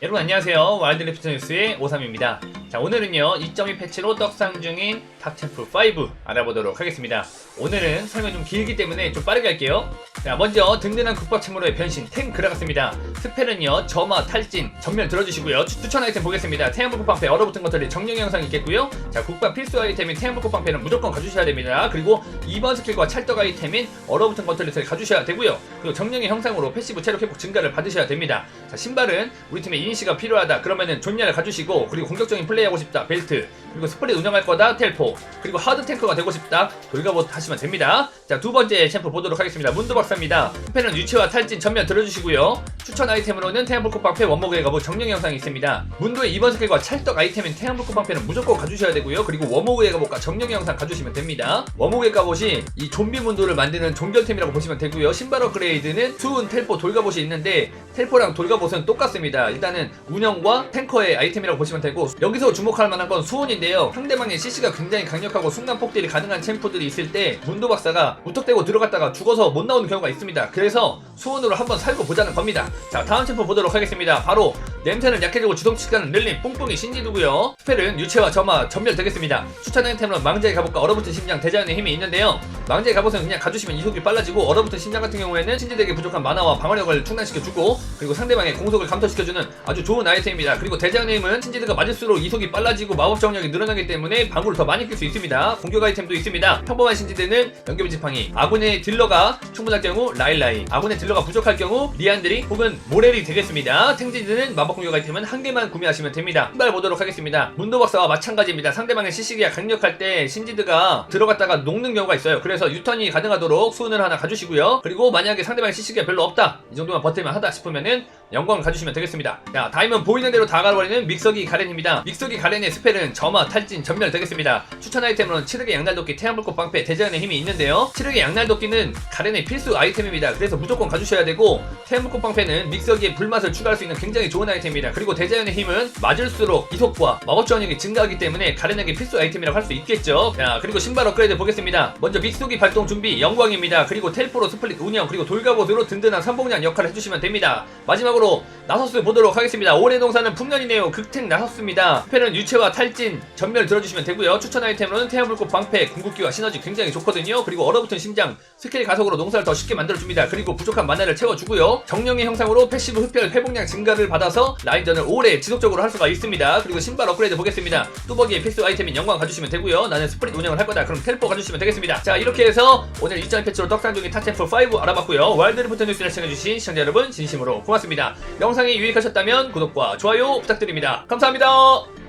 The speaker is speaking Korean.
여러분 안녕하세요. 와일드리프트 뉴스의 오삼입니다 자 오늘은요 2.2 패치로 떡상 중인 탑챔프 5 알아보도록 하겠습니다. 오늘은 설명 좀 길기 때문에 좀 빠르게 할게요. 자 먼저 든든한 국밥챔으로의 변신 탱크라 같습니다. 스펠은요 점화 탈진 전면 들어주시고요. 추- 추천 아이템 보겠습니다. 태양불꽃 방패 얼어붙은 것들이 정령 영상 있겠고요. 자 국밥 필수 아이템인 태양불꽃 방패는 무조건 가주셔야 됩니다. 그리고 2번 스킬과 찰떡 아이템인 얼어붙은 것들을 가주셔야 되고요. 그리고 정령의 형상으로 패시브 체력 회복 증가를 받으셔야 됩니다. 자 신발은 우리 팀에 이니시가 필요하다. 그러면은 존냐를 가주시고 그리고 공격적인 플레이 하고 싶다. 벨트. 그리고 스프릿 운영할 거다. 텔포. 그리고 하드 탱커가 되고 싶다. 돌가봇 하시면 됩니다. 자 두 번째 챔프 보도록 하겠습니다. 문도 박사입니다. 스펠은 유체와 탈진 전면 들어주시고요 추천 아이템으로는 태양불꽃 방패 원목의 가부 정령 영상이 있습니다. 문도의 2번 스킬과 찰떡 아이템인 태양불꽃 방패는 무조건 가주셔야 되고요. 그리고 워목의 가봇과 정령 영상 가주시면 됩니다. 워목의 가봇이 이 좀비 문도를 만드는 종결템이라고 보시면 되고요. 신발 업그레이드는 수은 텔포 돌가봇이 있는데 텔포랑 돌가봇은 똑같습니다. 일단은 운영과 탱커의 아이템이라고 보시면 되고 여기서 주목할 만한 건 수온인데요. 상대방의 CC가 굉장히 강력하고 순간 폭딜이 가능한 챔프들이 있을 때 문도 박사가 무턱대고 들어갔다가 죽어서 못 나오는 경우가 있습니다. 그래서 수온으로 한번 살고 보자는 겁니다 자 다음 챔프 보도록 하겠습니다. 바로 냄새는 약해지고 시간은 늘린 뽕뽕이 신지두고요. 스펠은 유체와 점화 전멸 되겠습니다. 추천 아이템으로 망자의 갑옷과 얼어붙은 심장 대자연의 힘이 있는데요. 망자의 갑옷은 그냥 가주시면 이속이 빨라지고 얼어붙은 심장 같은 경우에는 신지덱에 부족한 만화와 방어력을 충당시켜주고 그리고 상대방의 공속을 감소시켜주는 아주 좋은 아이템입니다. 그리고 대자연의 힘은 신지드가 맞을수록 이속이 빨라지고 마법 정력이 늘어나기 때문에 방구를 더 많이 낄 수 있습니다. 공격 아이템도 있습니다. 평범한 신지드는 연결 지팡이 아군의 딜러가 충분할 경우 라일라이 아군의 딜러가 부족할 경우 리안드리 혹은 모렐이 되겠습니다. 탱지드는 마법 공격 아이템은 한 개만 구매하시면 됩니다. 신발 보도록 하겠습니다. 문도 박사와 마찬가지입니다. 상대방의 CC기가 강력할 때 신지드가 들어갔다가 녹는 경우가 있어요. 그래서 유턴이 가능하도록 수은을 하나 가주시고요. 그리고 만약에 상대방의 CC기가 별로 없다 이 정도만 버티면 하다 싶으면은 영광을 가주시면 되겠습니다. 자 다음은 보이는 대로 다 갈아버리는 믹서기 가렌입니다. 믹서기 가렌의 스펠은 점화 탈진 전멸 되겠습니다. 추천 아이템으로는 치르게 양날도끼 태양불꽃 방패 대자연의 힘이 있는데요. 치르게 양날도끼는 가렌의 필수 아이템입니다. 그래서 무조건 가주셔야 되고 태양불꽃 방패는 믹서기에 불맛을 추가할 수 있는 굉장히 좋은 아이템 입니다. 그리고 대자연의 힘은 맞을수록 이속과 마법 저항력이 증가하기 때문에 가렌에게 필수 아이템이라고 할 수 있겠죠. 자 그리고 신발 업그레이드 보겠습니다. 먼저 믹서기 발동 준비 영광입니다. 그리고 텔포로 스플릿 운영 그리고 돌가봇으로 든든한 삼봉량 역할을 해주시면 됩니다. 마지막으로 나서스 보도록 하겠습니다. 올해 농사는 풍년이네요. 극탱 나섰습니다. 스펠은 유체와 탈진 전멸 들어주시면 되고요. 추천 아이템으로는 태양불꽃 방패 궁극기와 시너지 굉장히 좋거든요. 그리고 얼어붙은 심장 스킬 가속으로 농사를 더 쉽게 만들어줍니다. 그리고 부족한 만화를 채워주고요. 정령의 형상으로 패시브 흡혈 회복량 증가를 받아서 라인전을 오래 지속적으로 할 수가 있습니다. 그리고 신발 업그레이드 보겠습니다. 뚜벅이의 필수 아이템인 영광 가주시면 되고요. 나는 스프릿 운영을 할 거다. 그럼 텔포 가주시면 되겠습니다. 자 이렇게 해서 오늘 2점 패치로 떡상 중인 타챔프 5 알아봤고요. 와일드리프트 뉴스를 시청해주신 시청자 여러분 진심으로 고맙습니다. 영상이 유익하셨다면 구독과 좋아요 부탁드립니다. 감사합니다